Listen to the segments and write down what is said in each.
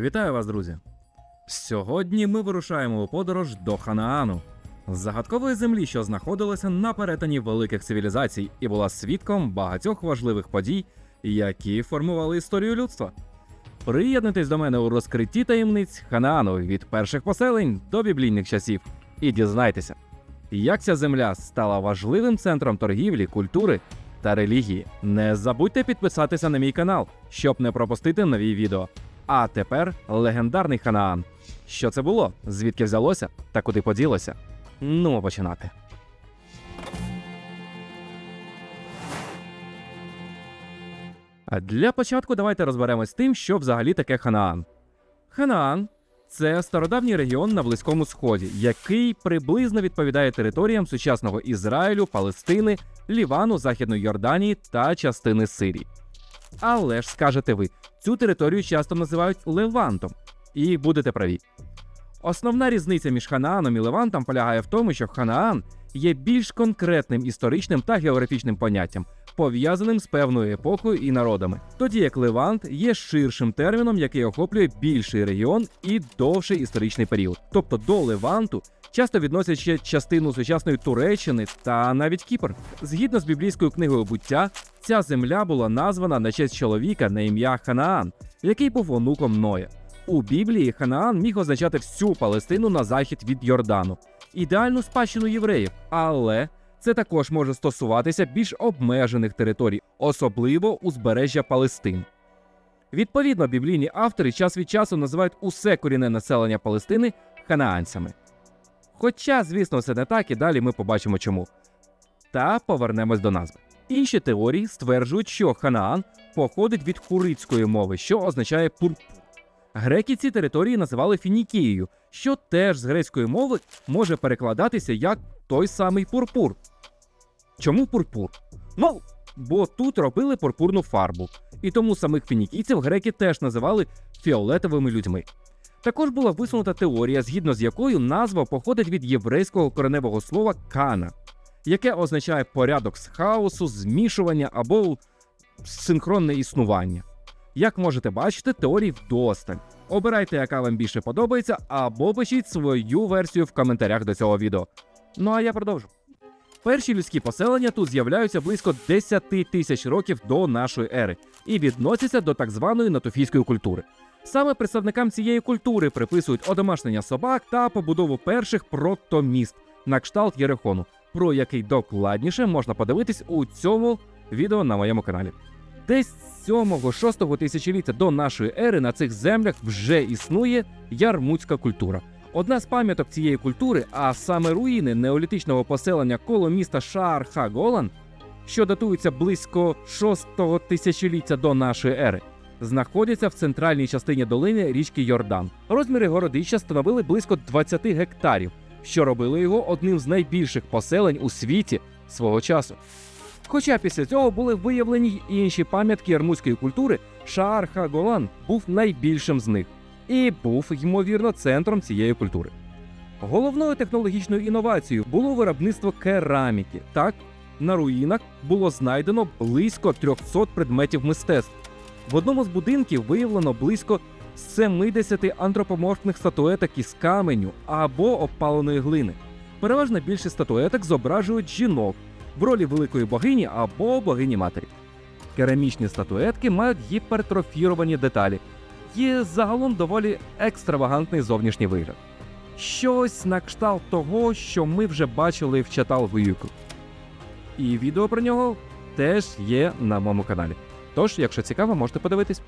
Вітаю вас, друзі! Сьогодні ми вирушаємо у подорож до Ханаану, загадкової землі, що знаходилася на перетині великих цивілізацій і була свідком багатьох важливих подій, які формували історію людства. Приєднуйтесь до мене у розкритті таємниць Ханаану від перших поселень до біблійних часів і дізнайтеся, як ця земля стала важливим центром торгівлі, культури та релігії. Не забудьте підписатися на мій канал, щоб не пропустити нові відео. А тепер легендарний Ханаан. Що це було? Звідки взялося та куди поділося? Ну, починати. А для початку давайте розберемось з тим, що взагалі таке Ханаан. Ханаан це стародавній регіон на Близькому Сході, який приблизно відповідає територіям сучасного Ізраїлю, Палестини, Лівану, Західної Йорданії та частини Сирії. Але ж скажете ви, цю територію часто називають Левантом, і будете праві. Основна різниця між Ханааном і Левантом полягає в тому, що Ханаан є більш конкретним історичним та географічним поняттям, пов'язаним з певною епохою і народами, тоді як Левант є ширшим терміном, який охоплює більший регіон і довший історичний період. Тобто до Леванту часто відносять ще частину сучасної Туреччини та навіть Кіпр. Згідно з біблійською книгою буття, ця земля була названа на честь чоловіка на ім'я Ханаан, який був онуком Ноя. У Біблії Ханаан міг означати всю Палестину на захід від Йордану, ідеальну спадщину євреїв, але це також може стосуватися більш обмежених територій, особливо узбережжя Палестин. Відповідно, біблійні автори час від часу називають усе корінне населення Палестини ханаанцями. Хоча, звісно, це не так, і далі ми побачимо чому. Та повернемось до назви. Інші теорії стверджують, що Ханаан походить від хурицької мови, що означає пурпур. Греки ці території називали Фінікією, що теж з грецької мови може перекладатися як той самий пурпур. Чому пурпур? Ну, бо тут робили пурпурну фарбу, і тому самих фінікійців греки теж називали фіолетовими людьми. Також була висунута теорія, згідно з якою назва походить від єврейського кореневого слова кана, яке означає порядок з хаосу, змішування або синхронне існування. Як можете бачити, теорій вдосталь. Обирайте, яка вам більше подобається, або пишіть свою версію в коментарях до цього відео. Ну а я продовжу. Перші людські поселення тут з'являються близько 10 тисяч років до нашої ери і відносяться до так званої натофійської культури. Саме представникам цієї культури приписують одомашнення собак та побудову перших протоміст на кшталт Єрихону, про який докладніше можна подивитись у цьому відео на моєму каналі. Десь з 7-6 тисячоліття до нашої ери на цих землях вже існує ярмутська культура. Одна з пам'яток цієї культури, а саме руїни неолітичного поселення коло міста Шаар-Ха-Голан, що датуються близько 6 тисячоліття до нашої ери, знаходяться в центральній частині долини річки Йордан. Розміри городища становили близько 20 гектарів, що робило його одним з найбільших поселень у світі свого часу. Хоча після цього були виявлені й інші пам'ятки ярмутської культури, Шаар-Ха-Голан був найбільшим з них і був, ймовірно, центром цієї культури. Головною технологічною інновацією було виробництво кераміки. Так, на руїнах було знайдено близько 300 предметів мистецтв. В одному з будинків виявлено близько 70 антропоморфних статуеток із каменю або опаленої глини. Переважна більшість статуеток зображують жінок в ролі великої богині або богині матері. Керамічні статуетки мають гіпертрофіровані деталі і загалом доволі екстравагантний зовнішній вигляд. Щось на кшталт того, що ми вже бачили в Чатал Вуюку. І відео про нього теж є на моєму каналі. Тож, якщо цікаво, можете подивитись.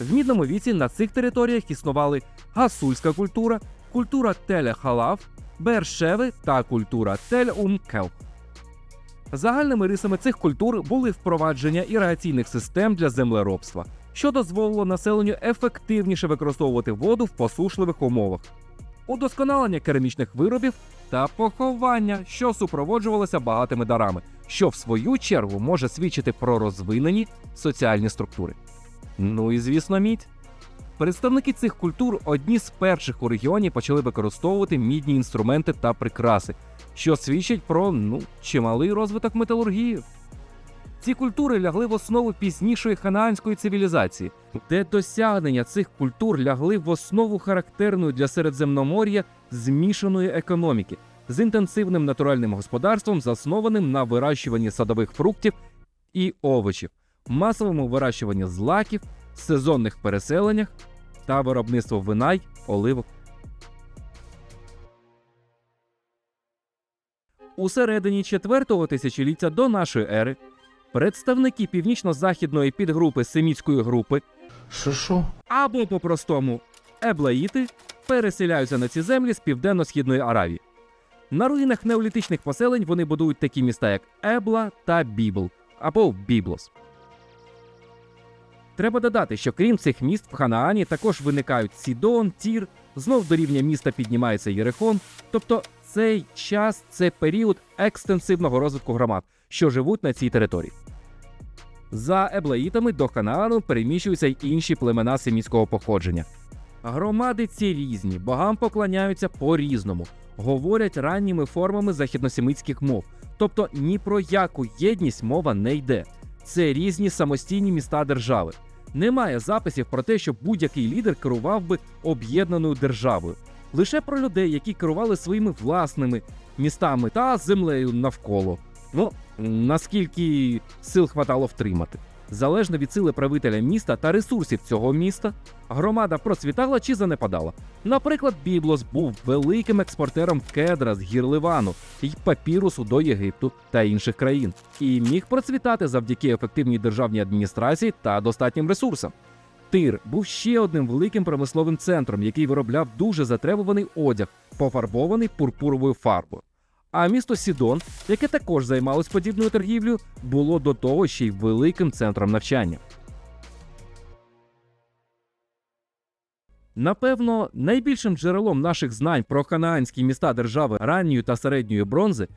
В мідному віці на цих територіях існували гасульська культура, культура Теле-Халав, Бершеви та культура Тель-Ум-Келп. Загальними рисами цих культур були впровадження іригаційних систем для землеробства, що дозволило населенню ефективніше використовувати воду в посушливих умовах, удосконалення керамічних виробів та поховання, що супроводжувалося багатими дарами, що в свою чергу може свідчити про розвинені соціальні структури. Ну і звісно, мідь. Представники цих культур одні з перших у регіоні почали використовувати мідні інструменти та прикраси, що свідчить про ну чималий розвиток металургії. Ці культури лягли в основу пізнішої ханаанської цивілізації, де досягнення цих культур лягли в основу характерної для Середземномор'я змішаної економіки з інтенсивним натуральним господарством, заснованим на вирощуванні садових фруктів і овочів, масовому вирощуванні злаків, сезонних переселеннях та виробництво вина й оливок. У середині четвертого тисячоліття до нашої ери представники північно-західної підгрупи семітської групи що? або по-простому еблаїти переселяються на ці землі з південно-східної Аравії. На руїнах неолітичних поселень вони будують такі міста, як Ебла та Бібл або Біблос. Треба додати, що крім цих міст в Ханаані також виникають Сідон, Тір, знов до рівня міста піднімається Єрихон. Тобто цей час це період екстенсивного розвитку громад, що живуть на цій території. За еблаїтами до Ханаану переміщуються й інші племена семітського походження. Громади ці різні, богам поклоняються по-різному, говорять ранніми формами західносемитських мов. Тобто ні про яку єдність мова не йде. Це різні самостійні міста держави. Немає записів про те, що будь-який лідер керував би об'єднаною державою. Лише про людей, які керували своїми власними містами та землею навколо. Ну, наскільки сил хватало втримати. Залежно від сили правителя міста та ресурсів цього міста, громада процвітала чи занепадала. Наприклад, Біблос був великим експортером кедра з гір Ливану і папірусу до Єгипту та інших країн, і міг процвітати завдяки ефективній державній адміністрації та достатнім ресурсам. Тир був ще одним великим промисловим центром, який виробляв дуже затребуваний одяг, пофарбований пурпуровою фарбою. А місто Сідон, яке також займалось подібною торгівлею, було до того ще й великим центром навчання. Напевно, найбільшим джерелом наших знань про ханаанські міста держави ранньої та середньої бронзи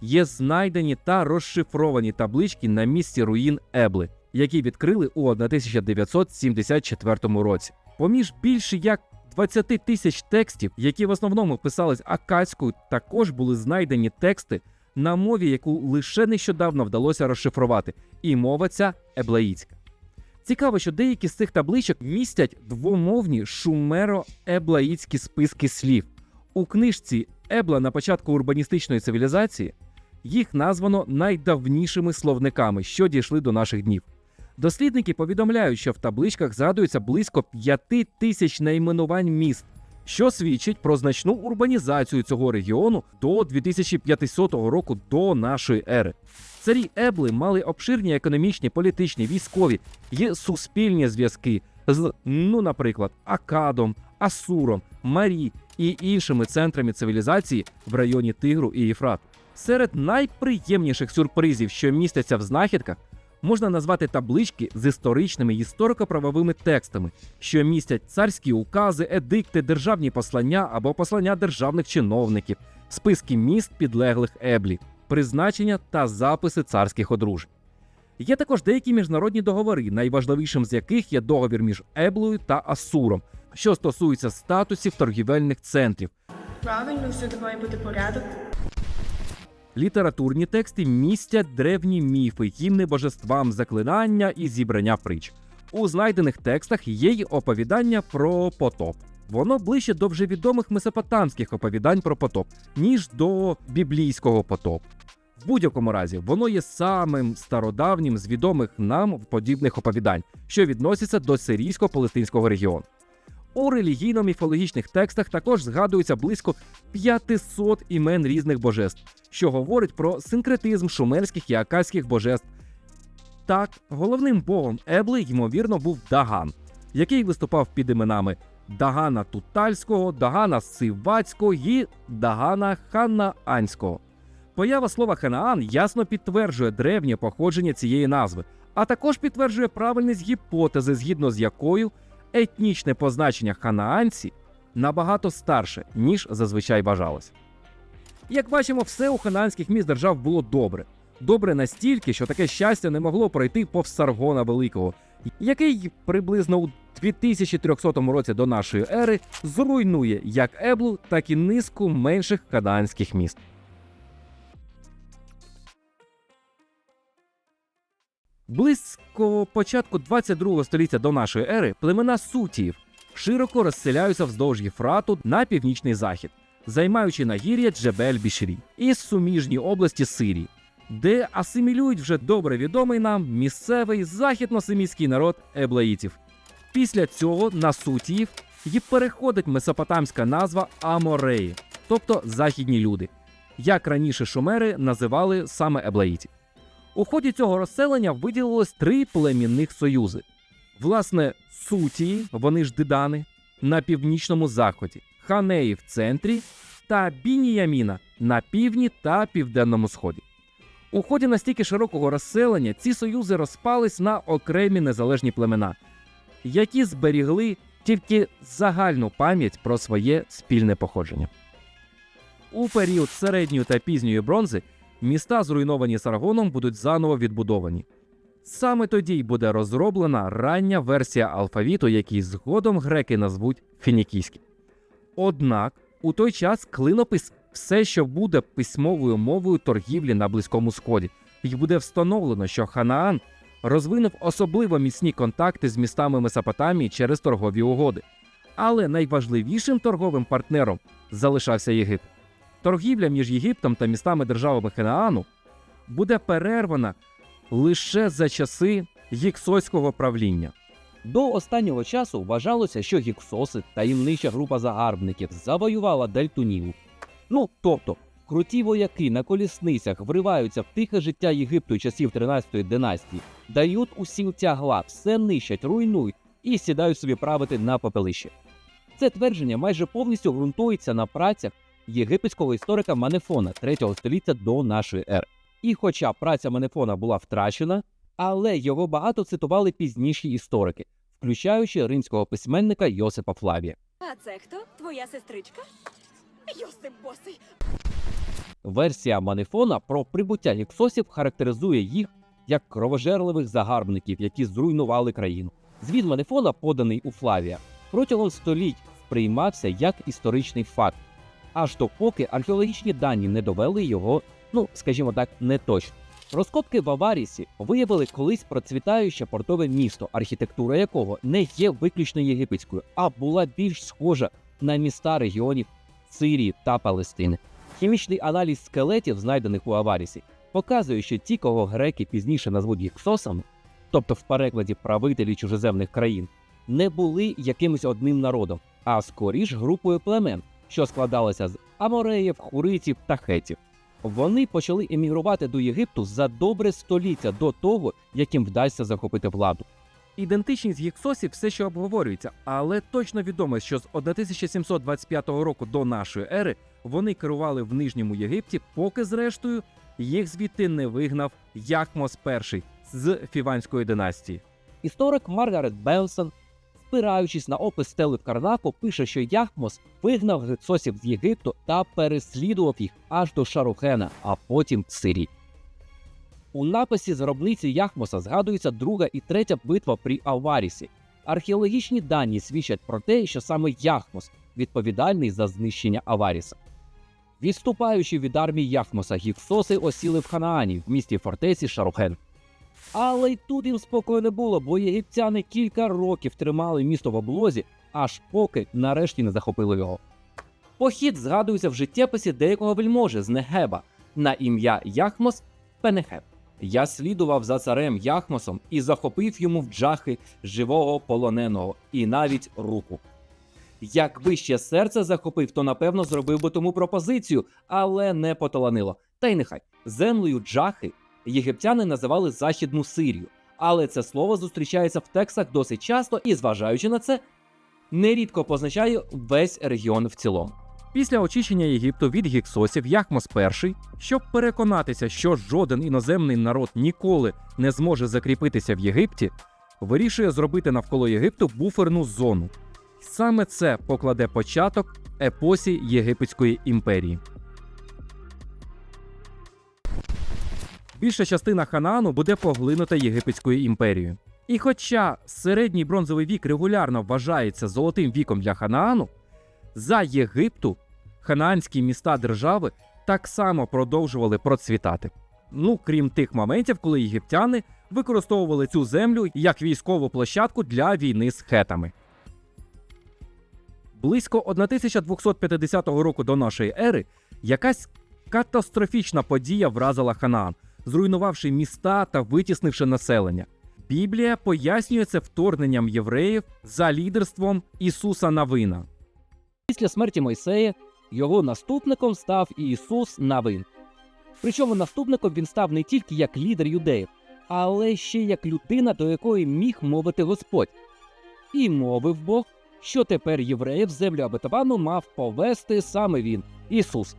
є знайдені та розшифровані таблички на місці руїн Ебли, які відкрили у 1974 році. Поміж більше як 20 тисяч текстів, які в основному писались акадською, також були знайдені тексти на мові, яку лише нещодавно вдалося розшифрувати, і мова ця еблаїцька. Цікаво, що деякі з цих табличок містять двомовні шумеро-еблаїцькі списки слів. У книжці Ебла на початку урбаністичної цивілізації їх названо найдавнішими словниками, що дійшли до наших днів. Дослідники повідомляють, що в табличках згадується близько п'яти тисяч найменувань міст, що свідчить про значну урбанізацію цього регіону до 2500 року до нашої ери. Царі Ебли мали обширні економічні, політичні, військові і суспільні зв'язки з, ну, наприклад, Акадом, Асуром, Марі і іншими центрами цивілізації в районі Тигру і Єфрату. Серед найприємніших сюрпризів, що містяться в знахідках, можна назвати таблички з історичними історико-правовими текстами, що містять царські укази, едикти, державні послання або послання державних чиновників, списки міст підлеглих еблі, призначення та записи царських одружень. Є також деякі міжнародні договори, найважливішим з яких є договір між Еблою та Асуром, що стосується статусів торгівельних центрів, Правильно, всюди має бути порядок. Літературні тексти містять древні міфи, гімни божествам, заклинання і зібрання притч. У знайдених текстах є й оповідання про потоп. Воно ближче до вже відомих месопотамських оповідань про потоп, ніж до біблійського потопу. В будь-якому разі, воно є самим стародавнім з відомих нам подібних оповідань, що відносяться до сирійсько-палестинського регіону. У релігійно-міфологічних текстах також згадується близько 500 імен різних божеств, що говорить про синкретизм шумерських і акадських божеств. Так, головним богом Ебли, ймовірно, був Даган, який виступав під іменами Дагана Тутальського, Дагана Сивацького і Дагана Ханаанського. Поява слова Ханаан ясно підтверджує древнє походження цієї назви, а також підтверджує правильність гіпотези, згідно з якою етнічне позначення ханаанці набагато старше, ніж зазвичай вважалось. Як бачимо, все у ханаанських міст держав було добре. Добре настільки, що таке щастя не могло пройти повз Саргона Великого, який приблизно у 2300 році до нашої ери зруйнує як Еблу, так і низку менших ханаанських міст. Близько початку 22 століття до нашої ери племена сутіїв широко розселяються вздовж Єфрату на північний захід, займаючи нагір'я Джебель Бішрі і суміжні області Сирії, де асимілюють вже добре відомий нам місцевий західно-семітський народ еблеїтів. Після цього на сутіїв і переходить месопотамська назва Амореї, тобто західні люди, як раніше шумери називали саме еблеїтів. У ході цього розселення виділилось три племінних союзи. Власне, Сутії, вони ж дидани, на північному заході, Ханеї в центрі та Бініяміна на півдні та південному сході. У ході настільки широкого розселення ці союзи розпались на окремі незалежні племена, які зберігли тільки загальну пам'ять про своє спільне походження. У період середньої та пізньої бронзи міста, зруйновані Саргоном, будуть заново відбудовані. Саме тоді й буде розроблена рання версія алфавіту, який згодом греки назвуть фінікійським. Однак у той час клинопис все, що буде письмовою мовою торгівлі на Близькому Сході, і буде встановлено, що Ханаан розвинув особливо міцні контакти з містами Месопотамії через торгові угоди. Але найважливішим торговим партнером залишався Єгипет. Торгівля між Єгиптом та містами державами Ханаану буде перервана лише за часи гіксойського правління. До останнього часу вважалося, що гіксоси, таємнича група загарбників, завоювала дельту Нілу. Ну тобто, круті вояки на колісницях вриваються в тихе життя Єгипту часів 13-ї династії, дають усім тягла, все нищать, руйнують і сідають собі правити на попелище. Це твердження майже повністю ґрунтується на працях єгипетського історика Манефона 3 століття до нашої ери. І хоча праця Манефона була втрачена, але його багато цитували пізніші історики, включаючи римського письменника Йосипа Флавія. А це хто? Твоя сестричка? Йосип Босий. Версія Манефона про прибуття гіксосів характеризує їх як кровожерливих загарбників, які зруйнували країну. Звіт Манефона, поданий у Флавія, протягом століть сприймався як історичний факт, аж допоки археологічні дані не довели його, ну скажімо так, неточно. Розкопки в Аварісі виявили колись процвітаюче портове місто, архітектура якого не є виключно єгипетською, а була більш схожа на міста регіонів Сирії та Палестини. Хімічний аналіз скелетів, знайдених у Аварісі, показує, що ті, кого греки пізніше назвуть гіксосами, тобто в перекладі правителі чужеземних країн, не були якимось одним народом, а скоріш групою племен, що складалася з амореїв, хуритів та хетів. Вони почали емігрувати до Єгипту за добре століття до того, як їм вдасться захопити владу. Ідентичність гіксосів все ще обговорюється, але точно відомо, що з 1725 року до нашої ери вони керували в Нижньому Єгипті, поки зрештою їх звідти не вигнав Яхмос І з Фіванської династії. Історик Маргарет Бенсон, спираючись на опис стели в Карнаку, пише, що Яхмос вигнав гексосів з Єгипту та переслідував їх аж до Шарухена, а потім Сирії. У написі з гробниці Яхмоса згадується друга і третя битва при Аварісі. Археологічні дані свідчать про те, що саме Яхмос відповідальний за знищення Аваріса. Відступаючи від армії Яхмоса, гіксоси осіли в Ханаані в місті фортеці Шарухен. Але й тут їм спокою не було, бо єгиптяни кілька років тримали місто в облозі, аж поки нарешті не захопили його. Похід згадується в життєписі деякого вельможі з Негеба на ім'я Яхмос Пенехеб. Я слідував за царем Яхмосом і захопив йому в джахи живого полоненого і навіть руку. Якби ще серце захопив, то напевно зробив би тому пропозицію, але не поталанило. Та й нехай землею джахи єгиптяни називали Західну Сирію, але це слово зустрічається в текстах досить часто і, зважаючи на це, нерідко позначає весь регіон в цілому. Після очищення Єгипту від гіксосів Яхмос І, щоб переконатися, що жоден іноземний народ ніколи не зможе закріпитися в Єгипті, вирішує зробити навколо Єгипту буферну зону. Саме це покладе початок епосі Єгипетської імперії. Більша частина Ханаану буде поглинута Єгипетською імперією. І хоча середній бронзовий вік регулярно вважається золотим віком для Ханаану, за Єгипту ханаанські міста держави так само продовжували процвітати. Ну, крім тих моментів, коли єгиптяни використовували цю землю як військову площадку для війни з хетами. Близько 1250 року до нашої ери якась катастрофічна подія вразила Ханаан, зруйнувавши міста та витіснивши населення. Біблія пояснює це вторгненням євреїв за лідерством Ісуса Навина. Після смерті Мойсея його наступником став Ісус Навин. Причому наступником він став не тільки як лідер юдеїв, але ще як людина, до якої міг мовити Господь. І мовив Бог, що тепер євреїв землю обетовану мав повести саме він, Ісус.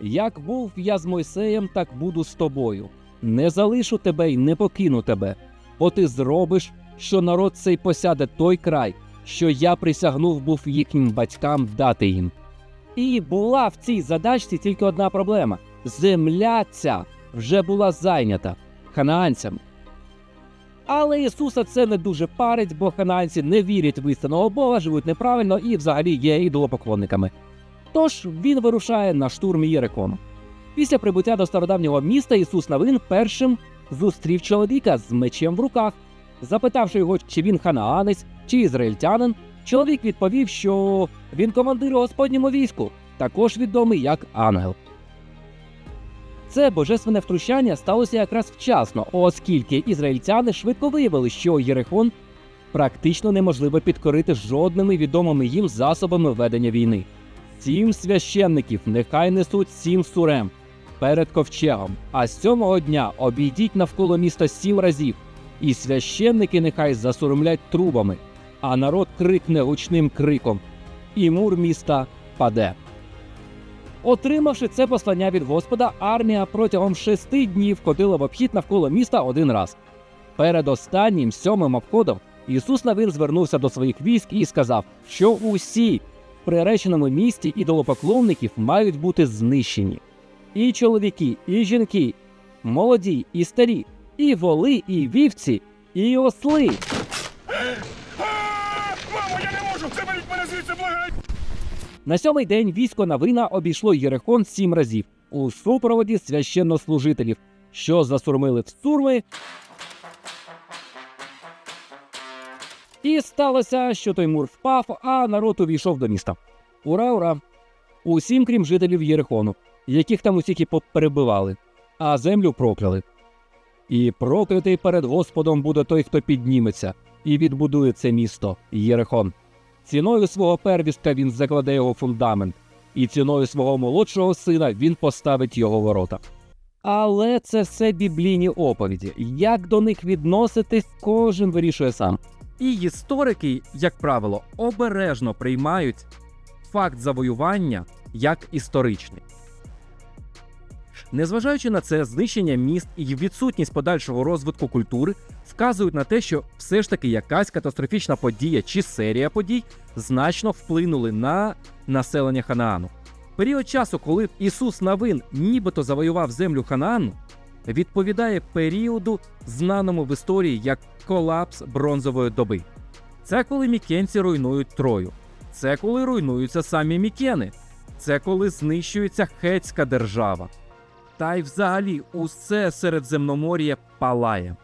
Як був я з Мойсеєм, так буду з тобою. Не залишу тебе й не покину тебе, бо ти зробиш, що народ цей посяде той край, що я присягнув був їхнім батькам дати їм. І була в цій задачці тільки одна проблема: земля ця вже була зайнята ханаанцями. Але Ісуса це не дуже парить, бо ханаанці не вірять в істинного Бога, живуть неправильно і взагалі є ідолопоклонниками. Тож він вирушає на штурм Єрикону. Після прибуття до стародавнього міста Ісус Навин першим зустрів чоловіка з мечем в руках. Запитавши його, чи він ханаанець, чи ізраїльтянин, чоловік відповів, що він командир у Господньому війську, також відомий як ангел. Це божественне втручання сталося якраз вчасно, оскільки ізраїльтяни швидко виявили, що Єрихон практично неможливо підкорити жодними відомими їм засобами ведення війни. Сім священників нехай несуть сім сурем перед ковчегом, а з сьомого дня обійдіть навколо міста сім разів, і священники нехай засурмлять трубами, а народ крикне гучним криком, і мур міста паде. Отримавши це послання від Господа, армія протягом шести днів ходила в обхід навколо міста один раз. Перед останнім сьомим обходом Ісус Навин звернувся до своїх військ і сказав, що усі приреченому місті ідолопоклонників мають бути знищені. І чоловіки, і жінки, молоді, і старі, і воли, і вівці, і осли. Мамо, я не можу! Заберіть мене звідси, благаю! На сьомий день військо Навина обійшло Єрихон сім разів у супроводі священнослужителів, що засурмили в сурми. І сталося, що той мур впав, а народ увійшов до міста. Ура, ура! Усім, крім жителів Єрихону, яких там усіх і поперебивали, а землю прокляли. І проклятий перед Господом буде той, хто підніметься, і відбудує це місто Єрихон. Ціною свого первістка він закладе його фундамент, і ціною свого молодшого сина він поставить його ворота. Але це все біблійні оповіді. Як до них відноситись, кожен вирішує сам. І історики, як правило, обережно приймають факт завоювання як історичний. Незважаючи на це, знищення міст і відсутність подальшого розвитку культури вказують на те, що все ж таки якась катастрофічна подія чи серія подій значно вплинули на населення Ханаану. Період часу, коли Ісус Навин нібито завоював землю Ханаану, відповідає періоду, знаному в історії як колапс бронзової доби. Це коли мікенці руйнують Трою. Це коли руйнуються самі мікени. Це коли знищується хетська держава. Та й взагалі усе Середземномор'я палає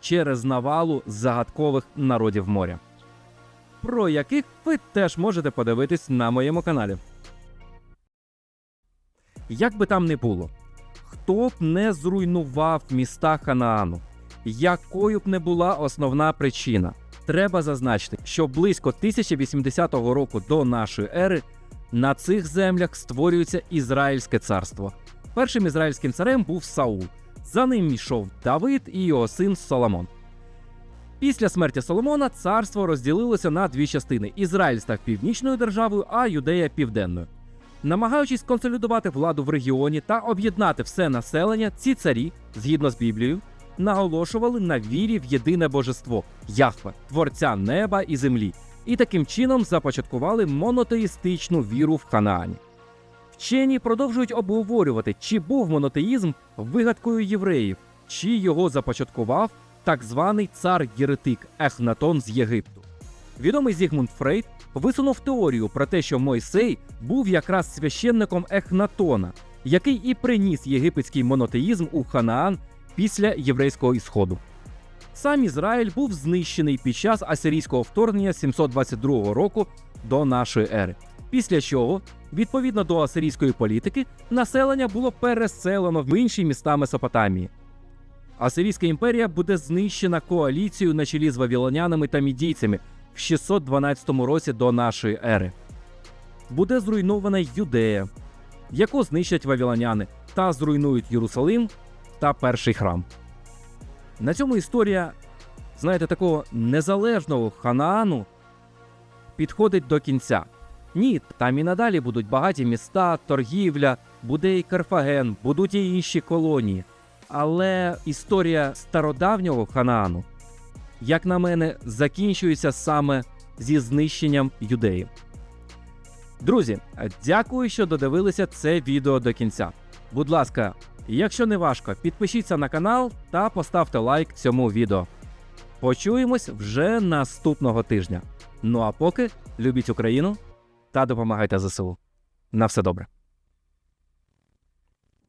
через навалу загадкових народів моря, про яких ви теж можете подивитись на моєму каналі. Як би там не було, хто б не зруйнував міста Ханаану, якою б не була основна причина, треба зазначити, що близько 1080 року до нашої ери на цих землях створюється Ізраїльське царство. Першим ізраїльським царем був Саул. За ним йшов Давид і його син Соломон. Після смерті Соломона царство розділилося на дві частини: Ізраїль став північною державою, а Юдея південною. Намагаючись консолідувати владу в регіоні та об'єднати все населення, ці царі, згідно з Біблією, наголошували на вірі в єдине божество Яхве, творця неба і землі, і таким чином започаткували монотеїстичну віру в Ханаані. Вчені продовжують обговорювати, чи був монотеїзм вигадкою євреїв, чи його започаткував так званий цар Єретик Ехнатон з Єгипту. Відомий Зігмунд Фрейд висунув теорію про те, що Мойсей був якраз священником Ехнатона, який і приніс єгипетський монотеїзм у Ханаан після єврейського ісходу. Сам Ізраїль був знищений під час асирійського вторгнення 722 року до нашої ери. Після чого, відповідно до асирійської політики, населення було переселено в інші міста Месопотамії. Асирійська імперія буде знищена коаліцією на чолі з вавілонянами та мідійцями в 612 році до нашої ери. Буде зруйнована Юдея, яку знищать вавілоняни, та зруйнують Єрусалим та перший храм. На цьому історія, знаєте, такого незалежного Ханаану підходить до кінця. Ні, там і надалі будуть багаті міста, торгівля, буде і Карфаген, будуть і інші колонії. Але історія стародавнього Ханаану, як на мене, закінчується саме зі знищенням юдеїв. Друзі, дякую, що додивилися це відео до кінця. Будь ласка, якщо не важко, підпишіться на канал та поставте лайк цьому відео. Почуємось вже наступного тижня. Ну а поки любіть Україну та допомагайте ЗСУ. На все добре.